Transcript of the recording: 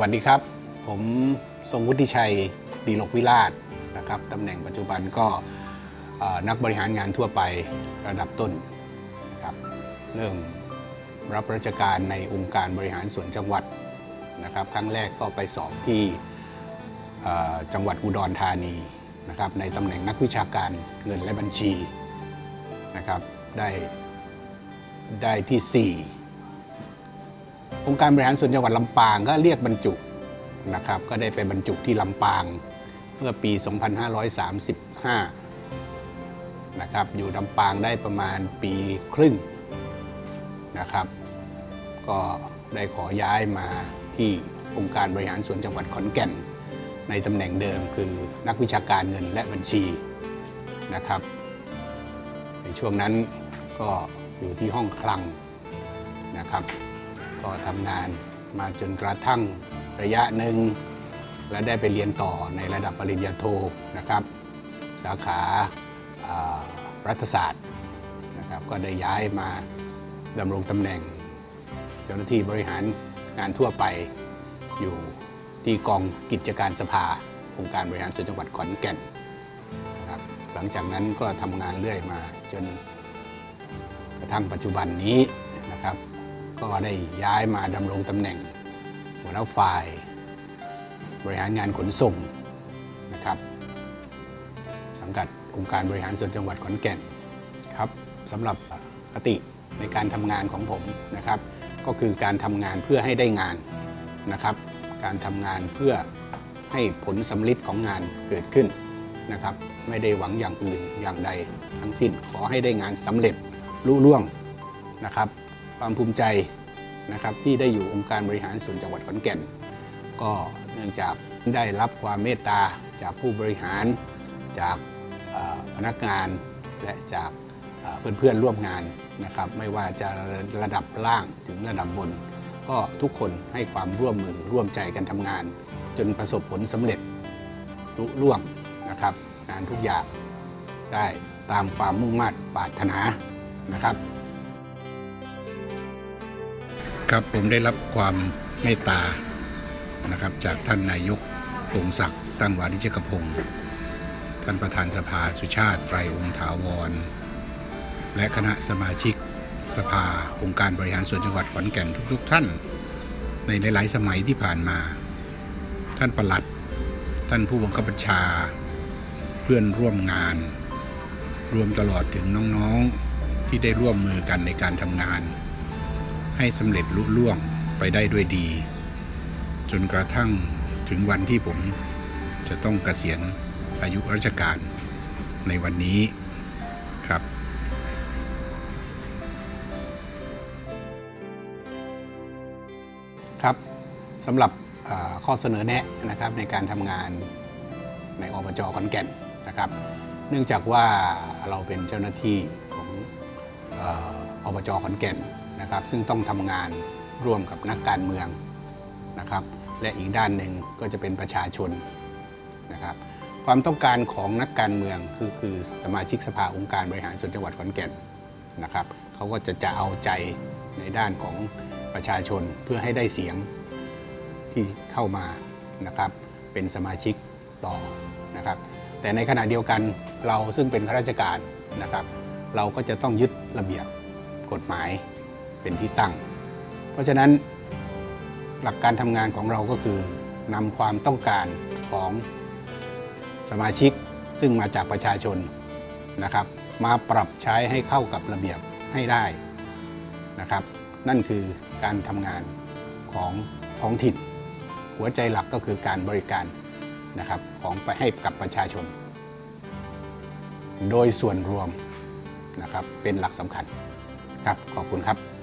วัสดีครับ ผมทรงวุฒิชัยดีลกวิราชนะครับตำแหน่งปัจจุบันก็นักบริหารงานทั่วไประดับต้นครับเริ่มรับราชการในองค์การบริหารส่วนจังหวัดนะครับครั้งแรกก็ไปสอบที่จังหวัดอุดรธานีนะครับในตำแหน่งนักวิชาการเงินและบัญชีนะครับได้ได้ที่ 4 องค์การบริหารส่วนจังหวัดลำปางก็เรียกบรรจุนะครับก็ได้ไปบรรจุที่ลำปางเมื่อปี 2535 นะครับอยู่ลำปางได้ประมาณปีครึ่งนะครับ ก็ได้ขอย้ายมาที่องค์การบริหารส่วนจังหวัดขอนแก่น ในตำแหน่งเดิมคือนักวิชาการเงินและบัญชีนะครับ ในช่วงนั้นก็อยู่ที่ห้องคลังนะครับ ก็ทำงานมาจนกระทั่งระยะหนึ่ง และได้ไปเรียนต่อในระดับปริญญาโทนะครับ สาขารัฐศาสตร์นะครับก็ได้ย้ายมาดำรงตำแหน่ง เจ้าหน้าที่บริหารงานทั่วไปอยู่ที่กองกิจการสภาองค์การบริหารส่วนจังหวัดขอนแก่นนะครับหลังจากนั้นก็ทำงานเรื่อยมาจนกระทั่งปัจจุบันนี้นะครับ ก็ได้ย้ายมาดำรงตำแหน่ง หัวหน้าฝ่าย บริหารงานขนส่งนะครับสังกัดองค์การบริหารส่วนจังหวัดขอนแก่นครับสำหรับคติในการทำงานของผมนะครับ ก็คือการทำงานเพื่อให้ได้งานนะครับ การทำงานเพื่อให้ผลสำลิดของงานเกิดขึ้นนะครับ ไม่ได้หวังอย่างอื่นอย่างใดทั้งสิ้นขอให้ได้งานสำเร็จลุล่วงนะครับ ความภูมิใจนะครับที่ได้อยู่องค์การบริหารส่วนจังหวัดขอนแก่น ก็เนื่องจากได้รับความเมตตาจากผู้บริหาร จากพนักงานและจากเอ่อเพื่อนๆร่วมงานนะครับไม่ว่าจะระดับล่างถึงระดับบน ก็ทุกคนให้ความร่วมมือร่วมใจกันทำงาน จนประสบผลสำเร็จลุล่วงนะครับงานทุกอย่างได้ตามความมุ่งมั่นปรารถนานะครับ ครับผมได้รับความเมตตานะครับ จากท่านนายกพงศักดิ์ตั้งวานิชกพงศ์ท่านประธานสภาสุชาติไตรองค์ถาวร และคณะสมาชิกสภาองค์การบริหารส่วนจังหวัดขอนแก่นทุก ๆ ท่าน ในหลายๆสมัยที่ผ่านมา ท่านประหลัด ท่านผู้บังคับบัญชา เพื่อนร่วมงาน รวมตลอดถึงน้องๆที่ได้ร่วมมือกันในการทำงาน ให้สำเร็จลุล่วงไปได้ด้วยดี จนกระทั่งถึงวันที่ผมจะต้องเกษียณอายุราชการในวันนี้ครับครับสำหรับข้อเสนอแนะนะครับในการทำงานในอบจขอนแก่นนะครับ เนื่องจากว่าเราเป็นเจ้าหน้าที่ของอบจขอนแก่น นะครับ ซึ่งต้องทำงานร่วมกับนักการเมืองนะครับ และอีกด้านหนึ่งก็จะเป็นประชาชนนะครับ ความต้องการของนักการเมืองคือคือสมาชิกสภาองค์การบริหารส่วนจังหวัดขอนแก่นนะครับเขาก็จะจะเอาใจในด้านของประชาชนเพื่อให้ได้เสียงที่เข้ามานะครับ เป็นสมาชิกต่อนะครับ แต่ในขณะเดียวกันเราซึ่งเป็นข้าราชการนะครับ เราก็จะต้องยึดระเบียบกฎหมาย เป็นที่ตั้ง เพราะฉะนั้นหลักการทำงานของเราก็คือนำความต้องการของสมาชิกซึ่งมาจากประชาชนนะครับ มาปรับใช้ให้เข้ากับระเบียบให้ได้นะครับ นั่นคือการทำงานของท้องถิ่น หัวใจหลักก็คือการบริการนะครับของไปให้กับประชาชน โดยส่วนรวมนะครับเป็นหลักสำคัญครับขอบคุณครับ